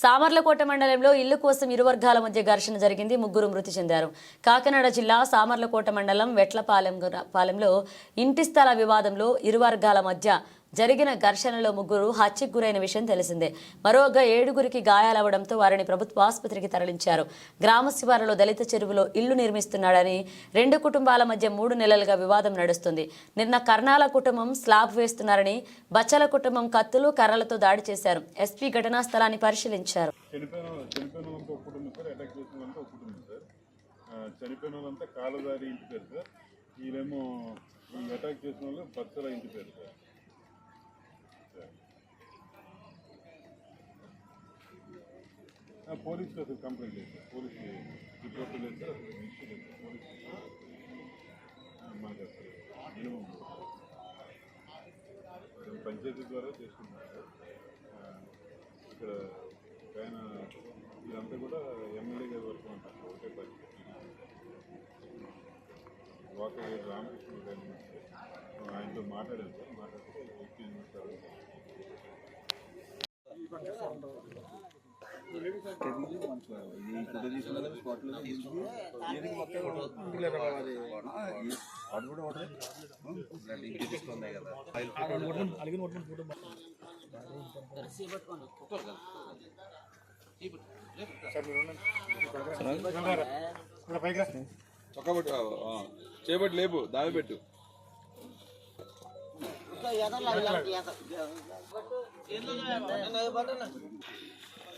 సామర్లకోట మండలంలో ఇల్లు కోసం ఇరు వర్గాల మధ్య ఘర్షణ జరిగింది. ముగ్గురు మృతి చెందారు. కాకినాడ జిల్లా సామర్లకోట మండలం వెట్లపాలెం పాలెంలో ఇంటి స్థల వివాదంలో ఇరు వర్గాల మధ్య జరిగిన ఘర్షణలో ముగ్గురు హత్యకు గురైన విషయం తెలిసిందే. మరోగా ఏడుగురికి గాయాలవడంతో వారిని ప్రభుత్వ ఆసుపత్రికి తరలించారు. గ్రామ శివారులో దళిత చెరువులో ఇల్లు నిర్మిస్తున్నాడని రెండు కుటుంబాల మధ్య మూడు నెలలుగా వివాదం నడుస్తుంది. నిన్న కర్ణాల కుటుంబం స్లాబ్ వేస్తున్నారని బచ్చల కుటుంబం కత్తులు కర్రలతో దాడి చేశారు. ఎస్పీ ఘటనా స్థలాన్ని పరిశీలించారు. చనిపోయిన వాళ్ళంతా కాలదారి ఇంటి పేరు సార్. వీళ్ళేమో ఈ అటాక్ చేసిన వాళ్ళు బచ్చల ఇంటి పేరు సార్. ఆ, పోలీస్ అసలు కంప్లైంట్ లేదు సార్ పోలీస్ రిపోర్ట్ లేదు సార్ అసలు ఇష్యూ లేదు సార్ పోలీస్ మాకు అసలు మినిమం మేము పంచాయతీ ద్వారా చేసుకుంటున్నాం సార్ ఇక్కడ ఆయన ఇదంతా కూడా ఎమ్మెల్యే గారి వరకు అంటారు ఒకటే పరిస్థితి వాకర్ రామకృష్ణ గారి ఆయనతో మాట్లాడాను సార్ మాట్లాడితే చక్కబట్టు చేపట్టు లేపు దాని పెట్టు ఆ, చేపట్టు లేపు దావి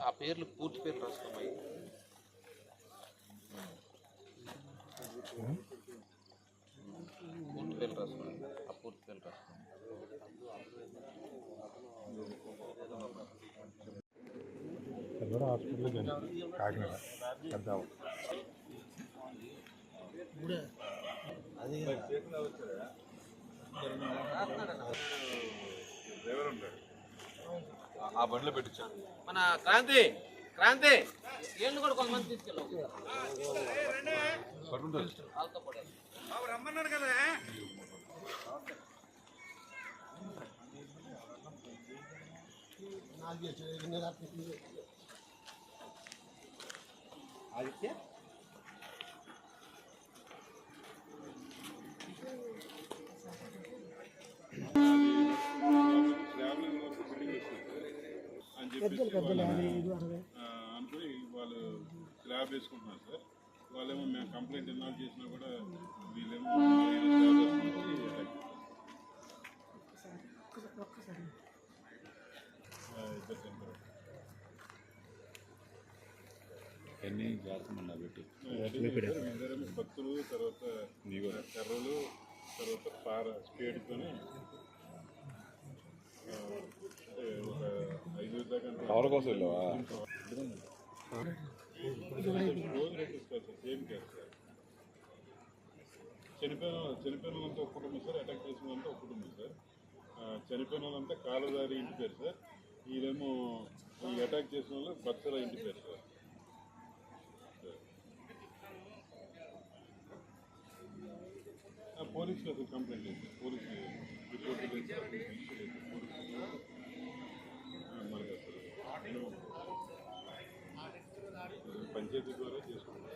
ఆ. పేర్లు పూర్తి పేర్లు రాసుకోమయ్యి పూర్తి పేర్లు రాసుకోండి కూడా హాస్పిటల్కి కాకినాడ. ఉంటాడు ఆ- బండిలో పెట్టించాను మన క్రాంతి క్రాంతి. ఏళ్ళు కూడా కొంతమంది తీసుకెళ్ళవు. పట్టుకుంటుంది వాళ్ళతో పడే అని చెప్పేసి వాళ్ళు, ఆ, అనుకుని వాళ్ళు స్లాబ్ వేసుకుంటున్నారు సార్ వాళ్ళేమో మేము కంప్లైంట్ ఎన్నాళ్ళు చేసినా కూడా వీళ్ళేమో ఎన్ని జాగ్రత్త పెట్టి? భక్తులు తర్వాత కర్రలు తర్వాత పార అంటే ఒక ఐదు దాకా కోసం వెళ్ళావా రోజు రెట్టిస్తారు సార్ సేమ్ కేసు సార్ చనిపోయిన చనిపోయిన వాళ్ళంతా ఒక కుటుంబం సార్ అటాక్ చేసిన వాళ్ళంతా ఒక కుటుంబం సార్. చనిపోయిన వాళ్ళంతా కాలదారి ఇంటి పేరు సార్. వీళ్ళేమో ఈ అటాక్ చేసిన వాళ్ళు బచ్చల ఇంటి పేరు సార్. పోలీసులు అసలు కంప్లైంట్ లేదు సార్ పోలీసు రిపోర్ట్ మనకి అసలు పంచాయతీ ద్వారా చేసుకుంటాం